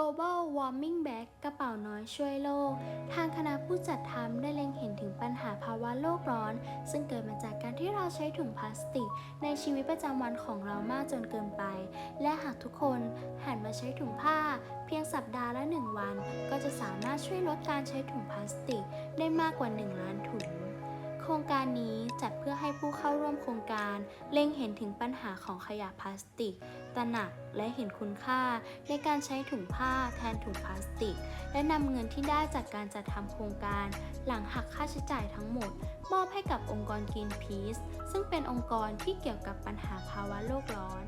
Global Warming Bag กระเป๋าน้อยช่วยโลก ทางคณะผู้จัดทำได้เล็งเห็นถึงปัญหาภาวะโลกร้อน ซึ่งเกิดมาจากการที่เราใช้ถุงพลาสติก ในชีวิตประจำวันของเรามากจนเกินไป และหากทุกคนหันมาใช้ถุงผ้า เพียงสัปดาห์ละ 1 วัน ก็จะสามารถช่วยลดการใช้ถุงพลาสติกได้มากกว่า1ล้าน ครงการนี้จัดเพื่อให้ผู้เข้าร่วมโครงการ เล็งเห็นถึงปัญหาของขยะพลาสติก ตระหนักและเห็นคุณค่า ในการใช้ถุงผ้าแทนถุงพลาสติก และนำเงินที่ได้จากการจัดทำโครงการ หลังหักค่าใช้จ่ายทั้งหมด มอบให้กับองค์กร Greenpeace ซึ่งเป็นองค์กรที่เกี่ยวกับปัญหาภาวะโลกร้อน